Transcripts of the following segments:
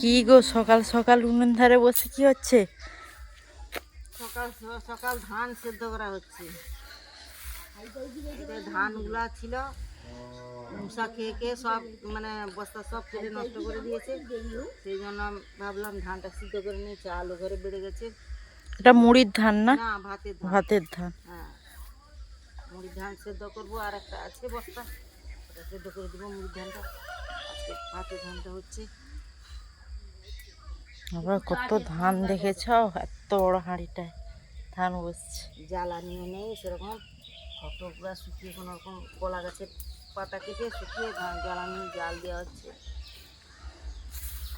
কি গো সকাল সকাল উনুন ধারে বসে কি হচ্ছে? সকাল সকাল ধান সেদ্ধ করা হচ্ছে। ধানগুলা ছিল মশা খেয়ে খেয়ে সব মানে বস্তা সব ফেলে নষ্ট করে দিয়েছে। সেই জন্য ভাবলাম ধানটা সিদ্ধ করে নিয়েছে আলু ঘরে বেড়ে গেছে। এটা মুড়ির ধান না? ভাতের ভাতের ধান। হ্যাঁ মুড়ির ধান সেদ্ধ করব আর একটা আছে বস্তা। সেদ্ধ করে দেবো মুড়ির ধানটা। ভাতের ধানটা হচ্ছে। আবার কত ধান দেখেছ? এত বড় হাঁড়িটায় ধান বসছে। জ্বালানিও নেই সেরকম ফটোগুলা শুকিয়ে কোনো রকম কলা গাছের পাতা কেটে শুকিয়ে ধান জ্বালানি জাল দেওয়া হচ্ছে।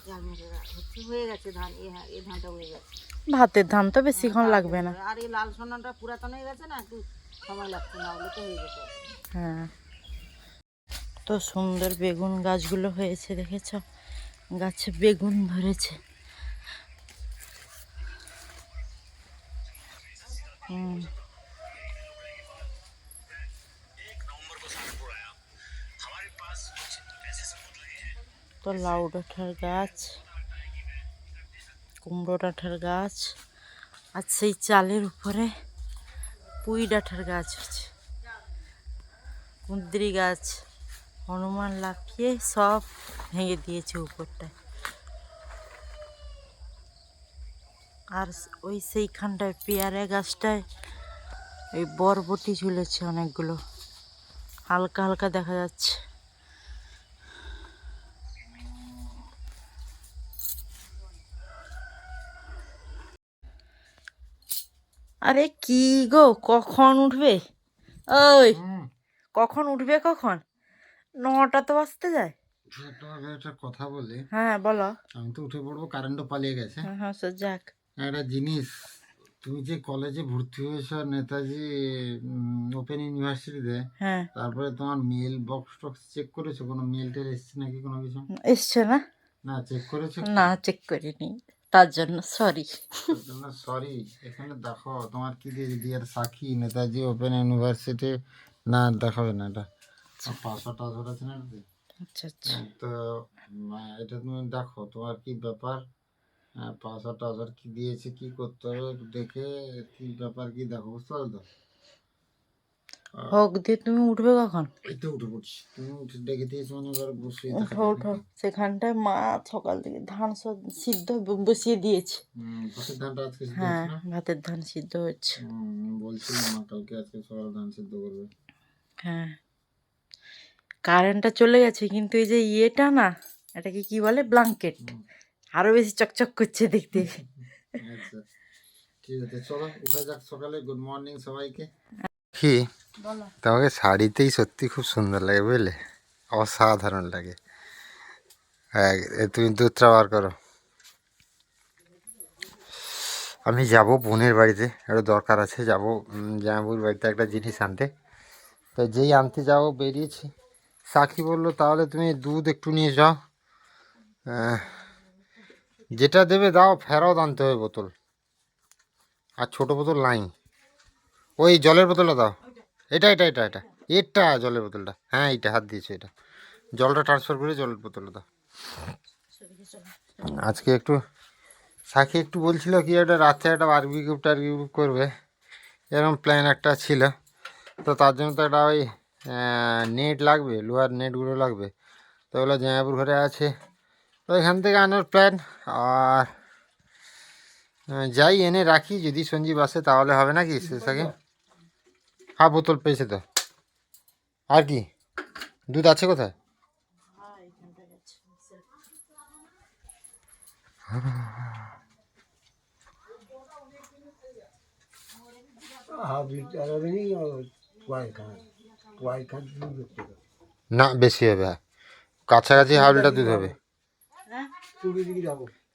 জাল মেরে হচ্ছে হয়ে গেছে ধান এই ধানটা হয়ে গেছে। ভাতের ধান তো বেশিক্ষণ লাগবে না। আর এই লাল সোনাটা পুরাতন হয়ে গেছে না একটু সময় লাগছে না ওগুলো তো হয়ে যেত হ্যাঁ। তো সুন্দর বেগুন গাছগুলো হয়েছে দেখেছ? গাছে বেগুন ধরেছে। তো লাউ ডাঁঠার গাছ, কুমড়ো ডাঁঠার গাছ, আর সেই চালের উপরে পুঁই ডাঁঠার গাছ হচ্ছে। কুঁদরি গাছ, হনুমান লাফিয়ে সব ভেঙে দিয়েছে উপরটায়। আর ওই সেইখানটায় পেয়ারা গাছটায় ওই বরবটি ঝুলেছে অনেকগুলো। হালকা হালকা দেখা যাচ্ছে। আরে কি গো কখন উঠবে? ওই কখন উঠবে কখন? নটা তো বাজতে যায়। তোমাকে একটা কথা বলি। হ্যাঁ বলো। আমি তো উঠে পড়ব কারেন্টও পালিয়ে গেছে। হ্যাঁ হ্যাঁ যাক। একটা জিনিস তুমি যে কলেজে ভর্তি হয়েছো নেতাজি ওপেন ইউনিভার্সিটিতে হ্যাঁ। তারপরে তোমার মেল বক্স টক্স চেক করেছ? কোনো মেল টেল এসছে নাকি কোনো কিছু? এসছে না। না চেক করেছ না চেক করিনি। তার জন্য সরি সরি এখানে দেখো তোমার কি দিয়ে ডিয়ার সাক্ষী? নেতাজি ওপেন ইউনিভার্সিটি না দেখাবে না এটা। পাসওয়ার্ড টাসওয়ার্ড আছে না? আচ্ছা আচ্ছা। তো এটা তুমি দেখো তোমার কি ব্যাপার? পাসওয়ার্ড টাসওয়ার্ড কি দিয়েছে কি করতে হবে দেখে কি ব্যাপার কি দেখো বুঝতে পারো তো? হোক দিয়ে তুমি উঠবে কখন? এই তো উঠে পড়ছি। তুমি উঠে ডেকে দিয়েছ মানে এবার বসে উঠো উঠো। সেখানটায় মা সকাল থেকে ধান সিদ্ধ বসিয়ে দিয়েছে। পাশের ধানটা আজকে হ্যাঁ ভাতের ধান সিদ্ধ হচ্ছে। বলছিলাম মা কালকে আজকে সকালে ধান সিদ্ধ করবে। হ্যাঁ। কারেন্টটা চলে গেছে কিন্তু এই যে ইয়েটা না এটাকে কি বলে? ব্লাঙ্কেট। হুম। আরও বেশি চকচক করছে দেখতে। আচ্ছা ঠিক আছে চলো উঠে যাক সকালে গুড মর্নিং সবাইকে। কি? তোমাকে শাড়িতেই সত্যি খুব সুন্দর লাগে বুঝলে? অসাধারণ লাগে। হ্যাঁ তুমি দুধটা বার করো। আমি যাব বোনের বাড়িতে একটা দরকার আছে যাব জামাইবুর বাড়িতে একটা জিনিস আনতে। তো যেই আনতে যাব বেরিয়েছি। সাক্ষী বলল তাহলে তুমি দুধ একটু নিয়ে যাও। যেটা দেবে দাও, ফেরত আনতে হবে বোতল। আর ছোটো বোতল নাই। ওই জলের বোতলটা দাও। এটা এটা এটা এটা। এটা জলের বোতলটা। হ্যাঁ এইটা, হাত দিয়েছ এটা। জলটা ট্রান্সফার করে জলের বোতলটা দাও। আজকে একটু সাকি একটু বলছিল কি একটা রাত্রে একটা বারবিকিউ টারবিকিউ করবে। এরকম প্ল্যান একটা ছিল। তো তার জন্য তো একটা ওই নেট লাগবে, লোহার নেটগুলো লাগবে। তো ওগুলো জামাইপুর ঘরে আছে। তো এখান থেকে আনার প্ল্যান আর যাই এনে রাখি যদি সঞ্জীব আসে তাহলে হবে নাকি শেষাকে হ্যাঁ বোতল পেয়েছে তো। আর কি? দুধ আছে কোথায়? না বেশি হবে হ্যাঁ। কাছাকাছি হাবলটা দুধ হবে।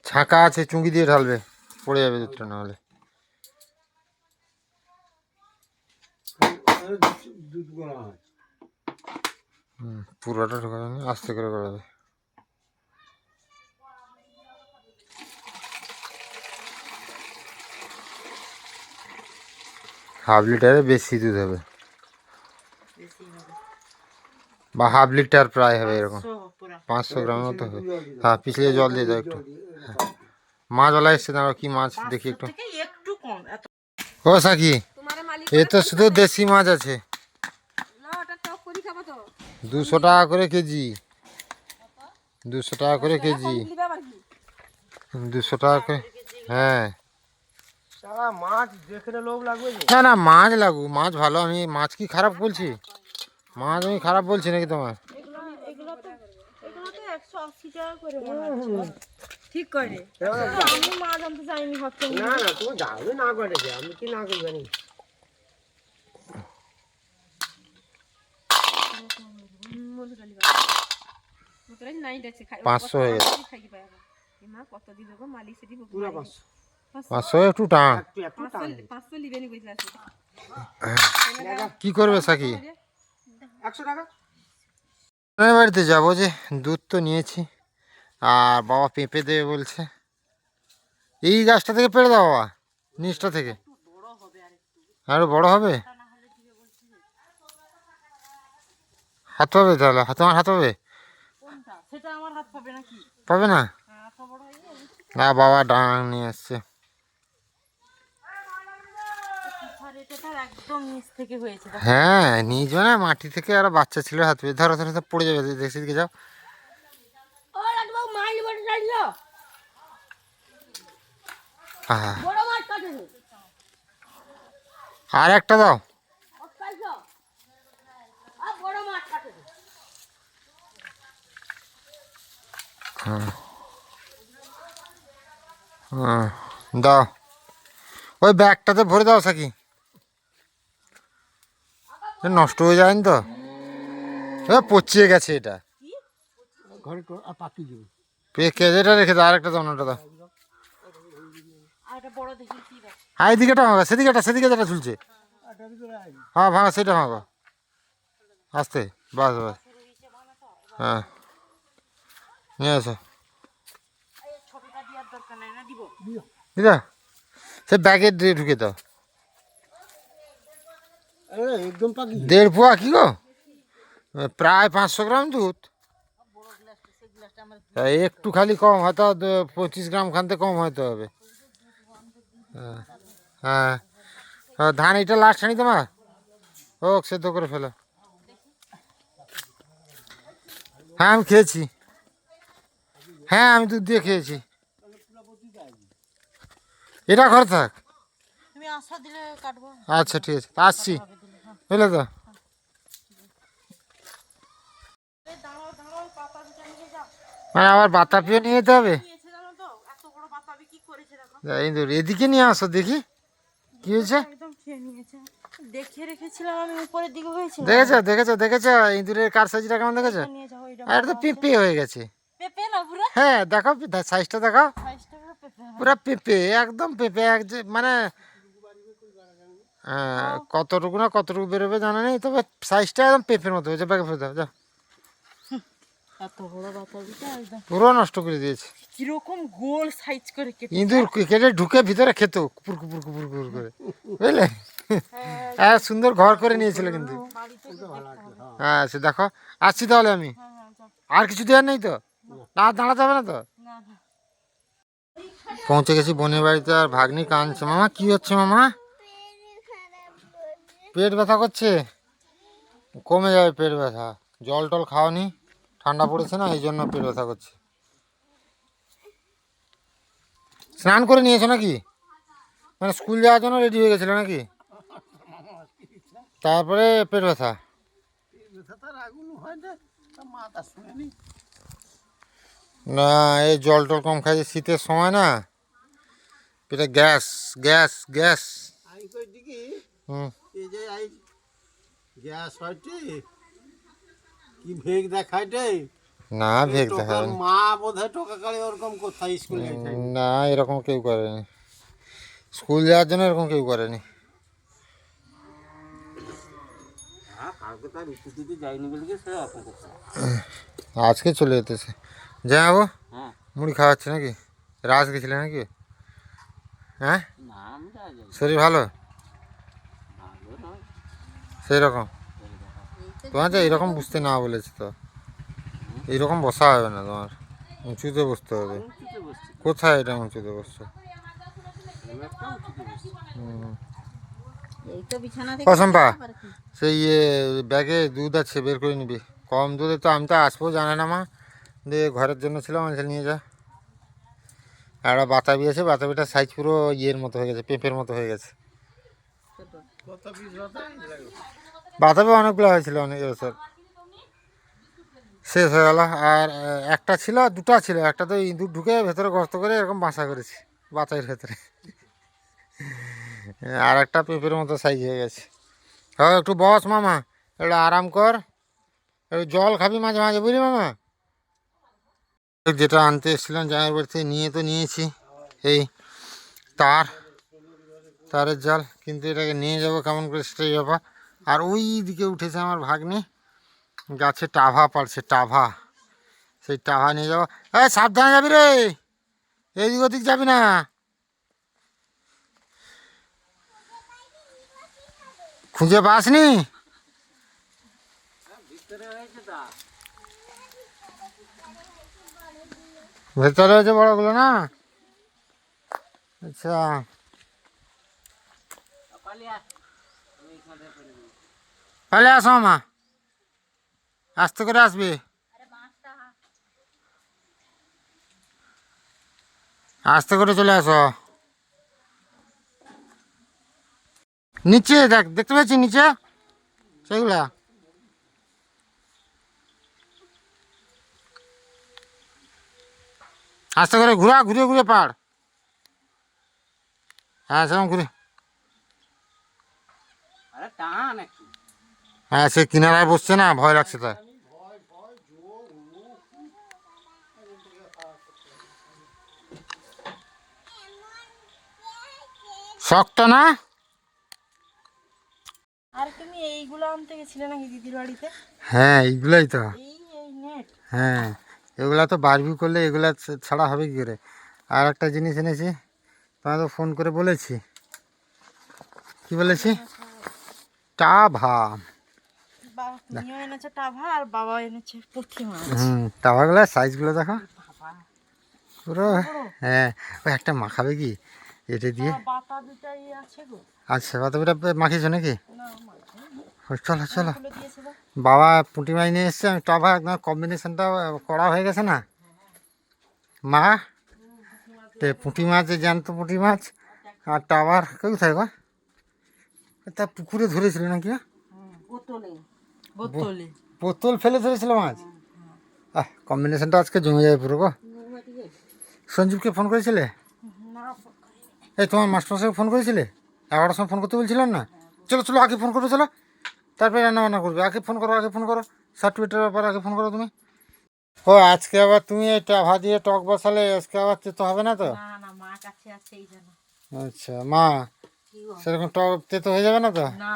ছাঁকা আছে, চুঙ্গি দিয়ে ঢালবে। পড়ে যাবে দুধটা না হলে পুরোটা ঢোকাবে না, আস্তে করে করাবে। হাফ লিটারে বেশি দুধ হবে। বা হাফ লিটার প্রায় হবে এরকম। পাঁচশো গ্রামের মতো হবে। হ্যাঁ পিছলে জল দিয়ে দাও একটু। হ্যাঁ। মাছওয়ালা এসছে দাঁড়াও কি মাছ দেখি একটু। ও সাকি এ তো শুধু দেশি মাছ আছে। দুশো টাকা করে কেজি। দুশো টাকা করে কেজি। দুশো টাকা করে হ্যাঁ। মাছ না না মাছ লাগু মাছ ভালো আমি মাছ কি খারাপ বলছি? মাছ আমি খারাপ বলছি নাকি তোমার? একশো আশি টাকা করে ঠিক করে। আমি মাছ আনতে চাইনি ভাবছি না না তুমি যাবে না করে আমি কি না করি জানি? পাঁচশো হয়ে গেছে। পুরো পাঁচশো। পাঁচশো একটু টান। একটু একটু টান। কি করবে সাকি? একশো টাকা? আমি বাড়িতে যাব যে দুধ তো নিয়েছি। আর বাবা পেঁপে দেবে বলছে। এই গাছটা থেকে পেড়ে দাও বাবা নিচটা থেকে। আরও বড় হবে? হাত পাবে তাহলে? হাত আমার হাত পাবে? সেটা আমার হাত পাবে পাবে না? না বাবা ডাং নিয়ে আসছে আর এটা তার একদম নিচ থেকে হয়েছে হ্যাঁ নিজ মানে মাটি থেকে আর বাচ্চা ছিল হাত পেয়ে ধরো ধরো পড়ে যাবে দেখছি দিকে যাও। আর একটা দাও। হ্যাঁ। হ্যাঁ, দাও। ওই ব্যাগটাতে ভরে দাও সাকি। নষ্ট হয়ে যায়নি তো? এ পচিয়ে গেছে এটা। পাকি রেখে দাও আরেকটা দাও না ওটা দাও। আর একটা বড় দেখি কি এদিকেটা ভাঙা সেদিকেটা সেদিকে যেটা ঝুলছে। হ্যাঁ ভাঙা সেটা ভাঙা। আস্তে বাস বাস। হ্যাঁ। নিয়ে আসো দিদা সে ব্যাগে দিয়ে ঢুকে দাও। একদম পাকি দেড় পোয়া কি গো? প্রায় পাঁচশো গ্রাম দুধ। তা একটু খালি কম হয়তো পঁচিশ গ্রাম খানতে কম হয়তো হবে। হ্যাঁ হ্যাঁ। ধান এটা লাস্ট আনি তোমার? হোক সেদ্ধ করে ফেলো। হ্যাঁ আমি খেয়েছি। হ্যাঁ আমি দুধ দিয়ে খেয়েছি। এটা ঘরে থাক। তুমি আশা দিলে কাটবো। আচ্ছা ঠিক আছে। আসছি। দুটো নিয়ে মানে আবার বাতাপিও নিয়ে যেতে হবে। ধর, এদিকে নিয়ে আসো দেখি। কি হয়েছে? দেখেছ দেখেছ দেখেছ? ইঁদুরের কার সাইজটা কেমন দেখেছ? আর তো পেঁপে হয়ে গেছে। হ্যাঁ দেখো সাইজটা দেখো পুরো পেঁপে একদম পেঁপে যে মানে কতটুকু না কতটুকু বেরোবে জানা নেই তবে সাইজটা একদম পেঁপের মতো হয়েছে। ব্যাগে ফেলে দাও যাও। পুরো নষ্ট করে দিয়েছে। কীরকম গোল সাইজ করে কেটে ইঁদুর কেটে ঢুকে ভিতরে খেত কুপুর কুপুর কুপুর কুপুর করে। বুঝলে? হ্যাঁ সুন্দর ঘর করে নিয়েছিল কিন্তু। হ্যাঁ সে দেখো আসছি তাহলে আমি। আর কিছু দেওয়ার নেই তো? না দাঁড়াতে হবে না তো? পৌঁছে গেছি বোনের বাড়িতে আর ভাগ্নি কাঁদছে। মামা কি হচ্ছে মামা? পেট ব্যথা করছে? কমে যাবে পেট ব্যথা। জল টল খাওয়ানি ঠান্ডা পড়েছে না এই জন্য পেট ব্যথা করছে। স্নান করে নিয়েছো নাকি? মানে স্কুল যাওয়ার জন্য রেডি হয়ে গেছিল নাকি? তারপরে পেট ব্যথা। না এই জল টল কম খাই শীতের সময় না। পেটে গ্যাস গ্যাস গ্যাস। কইছি কি হুম এই যে আই গ্যাস হয়টি? কি ভেগ দেখাইটে? না ভেগ দেখা টোকার যায়নি। মা বোধহয় টোকা কালে ওরকম কোথায় স্কুল গেছে? না এরকম কেউ করেনি। স্কুল যাওয়ার জন্য এরকম কেউ করেনি। হ্যাঁ কালকে তার উঁচু দিতে যাইনি বলে সে অপন করছে আজকে চলে যেতেছে। যাব হ্যাঁ। মুড়ি খাওয়াচ্ছে নাকি? রাজ গেছিলে নাকি? হ্যাঁ? না আমি যাই শরীর ভালো? ভালো নয় সেই রকম তোমার যে এরকম বুঝতে না বলেছে তো। এইরকম বসা হবে না তোমার। উঁচুতে বসতে হবে। কোথায় এটা উঁচুতে বসছো? আমি একটা উঁচুতে বসছি এই তো বিছানা থেকে পশম্পা আবার কি? সেই ইয়ে ব্যাগে দুধ আছে বের করে নিবি। কম দুধে তো আমি তো আসব, জানে না মা। দিয়ে ঘরের জন্য ছিল আমি নিয়ে যা। আর বাতাবি আছে বাতাবিটার সাইজ পুরো ইয়ের মতো হয়ে গেছে, পেঁপের মতো হয়ে গেছে। বাতাবি অনেকগুলো হয়েছিল অনেক বছর। শেষ হয়ে গেল। আর একটা ছিল আর দুটো ছিল। একটা তো ইঁদুর ঢুকে ভেতরে গর্ত করে এরকম বাসা করেছি বাতাইয়ের ভেতরে। আর একটা পেঁপের মতো সাইজ হয়ে গেছে। হ্যাঁ একটু বস মামা, একটু আরাম কর। জল খাবি মাঝে মাঝে, বুঝলি মামা? যেটা আনতে এসেছিলাম জামাই বাড়ি থেকে, নিয়ে তো নিয়েছি। এই তার, তারের জাল, কিন্তু এটাকে নিয়ে যাব কেমন করে সেটাই ব্যাপার। আর ওই দিকে উঠেছে আমার ভাগ্নি। গাছে টাভা পাড়ছে, টাভা। সেই টাভা নিয়ে যাব। এ সাবধানে যাবি রে। এদিক ওদিক যাবি না। খুঁজে পাসনি? ভেতরে হয়েছে বড়গুলো না? আচ্ছা। পালে আসো মা। আস্তে করে আসবি। আস্তে করে চলে আসো। নিচে দেখ, দেখতে পাচ্ছি নিচে? সেগুলা। আস্তে করে ঘুরা ঘুরে ঘুরে পাড়। হ্যাঁ সেরকম ঘুরে। টান। হ্যাঁ সে কিনারায় বসছে না ভয় লাগছে তার। শক্ত না? আর তুমি এইগুলো আনতে গেছিলে নাকি দিদির বাড়িতে? হ্যাঁ এইগুলোই তো। হ্যাঁ এগুলা তো বারবি করলে এগুলা ছাড়া হবে কি করে? আর একটা জিনিস এনেছি তোমাকে ফোন করে বলেছি। কি বলেছি? টাভা বাবা তুমিও এনেছো টাভা আর বাবা এনেছে পুঁটি মাছ। হুম টাভাগুলো সাইজগুলো দেখো। পুরো হ্যাঁ ওই একটা মাখাবে কি? এটা দিয়ে? আচ্ছা বাতাবিটা মাখিয়েছো নাকি? চলো চলো। বা বাবা পুঁটি মাছ নিয়ে এসছে। আমি টাভা একদম কম্বিনেশনটা করা হয়ে গেছে না? মা তে পুঁটি মাছ জ্যান্ত পুঁটি মাছ আর টাওয়ার কোথায় গো? তা পুকুরে ধরেছিল নাকি হ্যাঁ? বোতলে। বোতলে। বোতল ফেলে ধরেছিল মাছ আহ কম্বিনেশনটা আজকে জমে যাবে পুরো গো। সঞ্জীবকে ফোন করেছিলে? এই তোমার মাস্টারমশাইকে ফোন করেছিলে? এগারোটার সময় ফোন করতে বলছিলাম না? চলো চলো আগে ফোন করো চলো। তারপরে রান্না বান্না করবে। আগে ফোন করো আগে ফোন করো। সার্টিফিকেটের ব্যাপারে আগে ফোন করো তুমি। ও আজকে আবার তুমি এই টাভা দিয়ে টক বসালে আজকে আবার তেতো হবে না তো? না না মা কাছে আছে এই জন্য। আচ্ছা মা সেরকম টক তেতো হয়ে যাবে না তো? না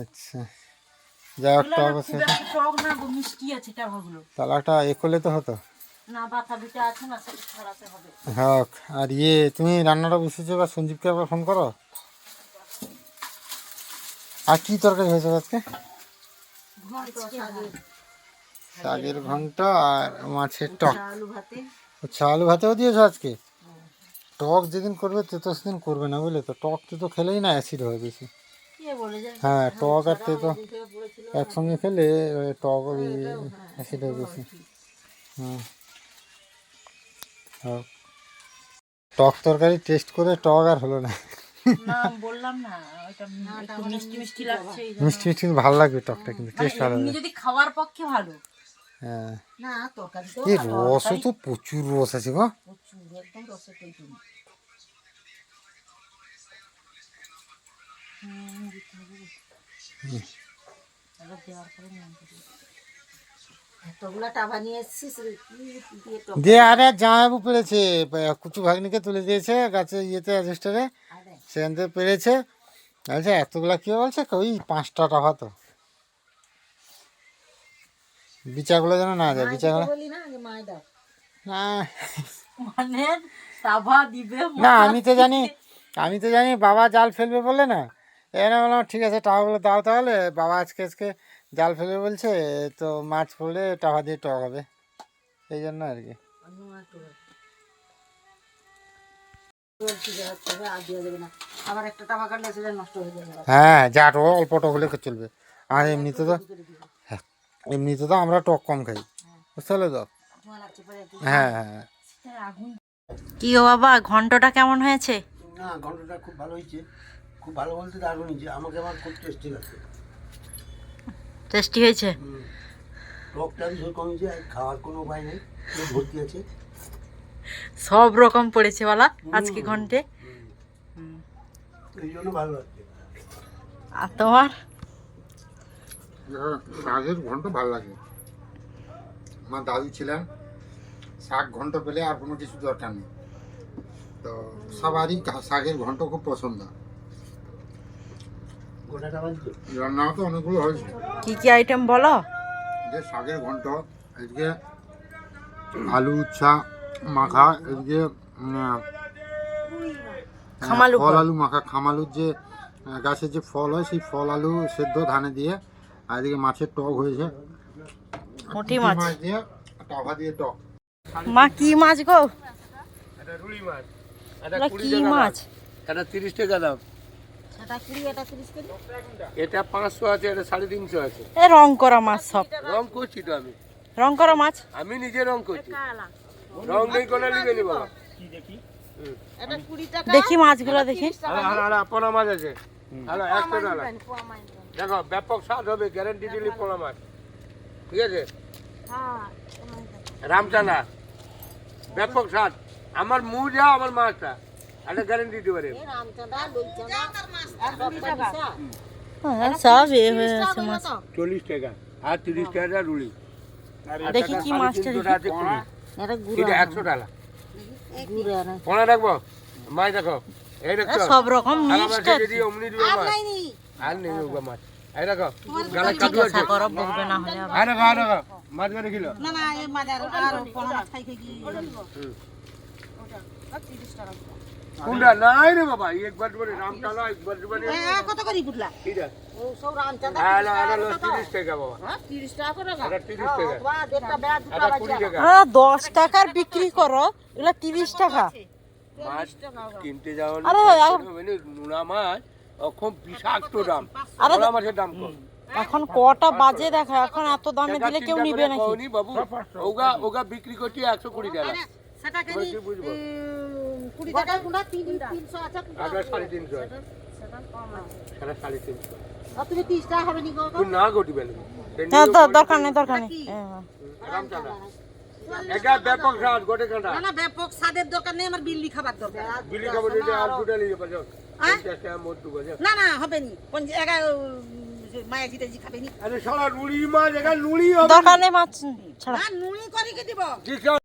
আচ্ছা। টক আছে খুব টক না গো মিষ্টি আছে টাভাগুলো তাহলে একটা এ করলে তো হতো। না বাতা দুটা আছে না সেটা ছড়াতে হবে। হোক আর ইয়ে তুমি রান্নাটা বসেছো বা সঞ্জীবকে আবার ফোন করো? আর কি তরকারি হয়েছে আজকে? শাকের ঘন্ট আর মাছের টক। আচ্ছা আলু ভাতেও দিয়েছ আজকে? টক যেদিন করবে তেতো সেদিন করবে না বুঝলে তো? টক তো খেলেই না অ্যাসিড হয় বেশি। হ্যাঁ টক আর পড়েছিল। একসঙ্গে খেলে টক ওই অ্যাসিড হয় বেশি। হ্যাঁ। টক তরকারি টেস্ট করে টক আর হলো না। না বললাম না ওটা একটু মিষ্টি মিষ্টি ভালো লাগবে টকটা কিন্তু টেস্ট ভালো এমনি হবে যদি খাওয়ার পক্ষে ভালো। হ্যাঁ। না তো রসও তো প্রচুর রস আছে গো। প্রচুর একদম রসে টইটুনি এবার দেওয়ার পরে নিয়ে আসব। এতগুলা টাভা নিয়ে এসেছিস রে, কি দিয়ে আরে জামাইবু পেরেছে। কুচু ভাগ্নিকে তুলে দিয়েছে গাছে ইয়েতে অ্যাডজাস্টারে সেখান থেকে পেরেছে। বলছে এতগুলা কি বলছে? ওই পাঁচটা টাকা তো। বিচাগুলো যেন না যায় বিচাগুলো না যে মায় দাও। না মানে না আমি তো জানি আমি তো জানি বাবা জাল ফেলবে বলে না। এখানে বললাম ঠিক আছে টাকাগুলো দাও তাহলে। বাবা আজকে আজকে জাল ফেলে বলছে তো মাছ পড়লে টাকা দিয়ে টক হবে। এই জন্য আর কি। আর দেওয়া যাবে না আবার একটা টাকা কাটলে সেটা নষ্ট হয়ে যাবে। হ্যাঁ যা টক অল্প টক হলে চলবে। আর এমনিতে তো হ্যাঁ এমনিতে তো আমরা টক কম খাই। বুঝতে পারলে তো? একটু হ্যাঁ হ্যাঁ। কি গো বাবা ঘন্টটা কেমন হয়েছে? না ঘন্টটা খুব ভালো হয়েছে। খুব ভালো বলতে দারুণ হয়েছে আমাকে আমার খুব টেস্টি লাগছে। টেস্টি হয়েছে? হুম। টকটা ভীষণ কমেছে আর খাওয়ার কোনো উপায় নেই ভর্তি আছে। সব রকম পড়েছে বলা আজকে ঘন্টে? এই জন্য ভালো লাগছে। আর তোমার? শাকের ঘন্ট ভালো লাগে। আমার দাদু ছিলেন শাক ঘন্ট পেলে আর কোনো কিছু দরকার নেই। তো সবারই শাকের ঘন্ট খুব পছন্দ। গোটাটা তো অনেকগুলো হয়েছে। কি কি আইটেম বলো? যে শাকের ঘন্ট এদিকে আলু উচ্ছা মাখা এদিকে উম, খামালু ফল ফল। আলু মাখা খামালুর যে গাছের যে ফল হয় সেই ফল আলু সেদ্ধ ধানে দিয়ে আর এদিকে মাছের টক হয়েছে। পুঁটি মাছ। মাছ দিয়ে? টাভা দিয়ে টক। মা কি মাছ গো? এটা রুই মাছ। কি মাছ? এটা তিরিশ টাকা দাম। এটা পাঁচশো আছে এটা সাড়ে তিনশো আছে। এ রং করা মাছ সব। রং করছি তো আমি। রং করা মাছ? আমি নিজে রং করছি। রং নেই কোনো নিবে নি বাবা। এটা কুড়ি টাকা। দেখি মাছগুলো দেখি। পোনা মাছ আছে। আরে একশো টাকা। দেখো ব্যাপক স্বাদ হবে গ্যারেন্টি দিলি পোনা মাছ। ঠিক আছে? রামচানা ব্যাপক স্বাদ। আমার মুখ যা আমার মাছটা। একটা গ্যারেন্টি দিতে পারে। আর টাকা হ্যাঁ, সব এ হয়ে আছে মাছ। চল্লিশ টাকা। আর তিরিশ টাকা রুলি দেখি কি মাছটা দেখি। এটা গুড় একশো টাকা। গুড় আর পোনা রাখব মাছ দেখো। এই এ সব রকম মাছ অমনি দিবে মাছ। আর নেই ওগা মাছ। এই দেখো গালে কাদু আছে। জিজ্ঞাসা বলবে না হলে আর দেখো আর দেখো মাছ করে কিলো না না এই মাজার আর কোনো মাছ খাই কি কোনটা নাই রে বাবা একবার করে রামটালা একবার করে এ, এ, কত করে পুটলা ও সব রামচাঁদা হ্যাঁ না এটা হলো টাকা বাবা। হ্যাঁ তিরিশ টাকা করে না এটা তিরিশ টাকা। বা দেড়টা বেড়া দুটা আহ, দশ টাকার বিক্রি করো এগুলো তিরিশ টাকা। মাছ কিনতে যাওয়া আরে, আর- নোনা মাছ ও খুব বিষাক্ত দাম। আরে, নোনা মাছের দাম কম। এখন কটা বাজে দেখো এখন এত দামে দিলে কেউ নিবে নাকি? বাবু ওগা ওগা বিক্রি করছি একশো কুড়ি টাকা। সেটা এবার কি বুঝব? কুড়ি টাকা কোনটা তিন তিনশো আছে আগে সাড়ে তিনশো। আছে সাড়ে সাড়ে তিনশো। আর তুমি তিরিশ টাকা হবে নি না গটিবেন হ্যাঁ, দরকার নেই দরকার নেই। হ্যাঁ। ব্যাপক স্বাদ গোটে কাঁটা। না না ব্যাপক স্বাদের দরকার নেই আমার বিল্লি খাবার দরকার। বিলি খাব দিতে আর দুটা নিয়ে পাচ্ছ পঞ্চাশ টাকা মোট দু বাজে না না হবে নি। খাবে আরে নুড়ি মাছ একা নুড়ি হবে। দরকার নেই মাছ ছাড়া। আর করে কি দিব?